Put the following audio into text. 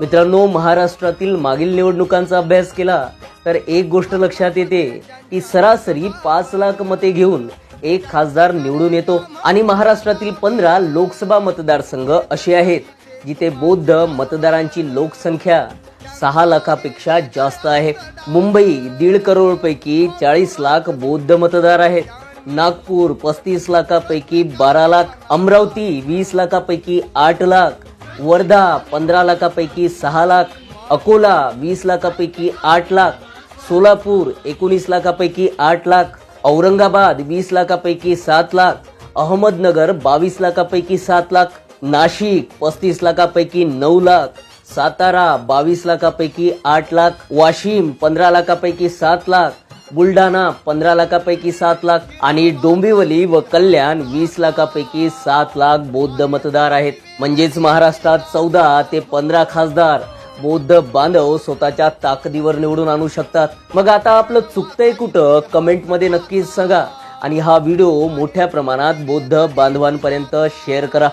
मित्रांनो महाराष्ट्रातील मागील निवडणुकांचा अभ्यास केला तर एक गोष्ट लक्षात येते की सरासरी पाच लाख मते घेऊन एक खासदार निवडून येतो. आणि महाराष्ट्रातील पंधरा लोकसभा मतदारसंघ असे आहेत जिथे बौद्ध मतदारांची लोकसंख्या सहा लाखापेक्षा जास्त आहे. मुंबई दीड करोडपैकी चाळीस लाख बौद्ध मतदार आहेत. नागपूर पस्तीस लाखापैकी बारा लाख अमरावती वीस लाखापैकी आठ लाख वर्धा पंधरा लाखापैकी सहा लाख अकोला वीस लाखापैकी आठ लाख सोलापूर एकोणीस लाखापैकी आठ लाख औरंगाबाद वीस लाखापैकी सात लाख अहमदनगर बावीस लाखापैकी सात लाख नाशिक पस्तीस लाखापैकी नऊ लाख सातारा बावीस लाखापैकी आठ लाख वाशिम पंधरा लाखापैकी सात लाख बुलढाणा पंधरा लाखापैकी सात लाख आणि डोंबिवली व कल्याण वीस लाखापैकी सात लाख बौद्ध मतदार आहेत. म्हणजेच महाराष्ट्रात चौदा ते पंधरा खासदार बौद्ध बांधव स्वतःच्या ताकदीवर निवडून आणू शकतात. मग आता आपलं चुकतंय कुठं? कमेंटमध्ये नक्कीच सांगा. आणि हा व्हिडिओ मोठ्या प्रमाणात बौद्ध बांधवांपर्यंत शेअर करा.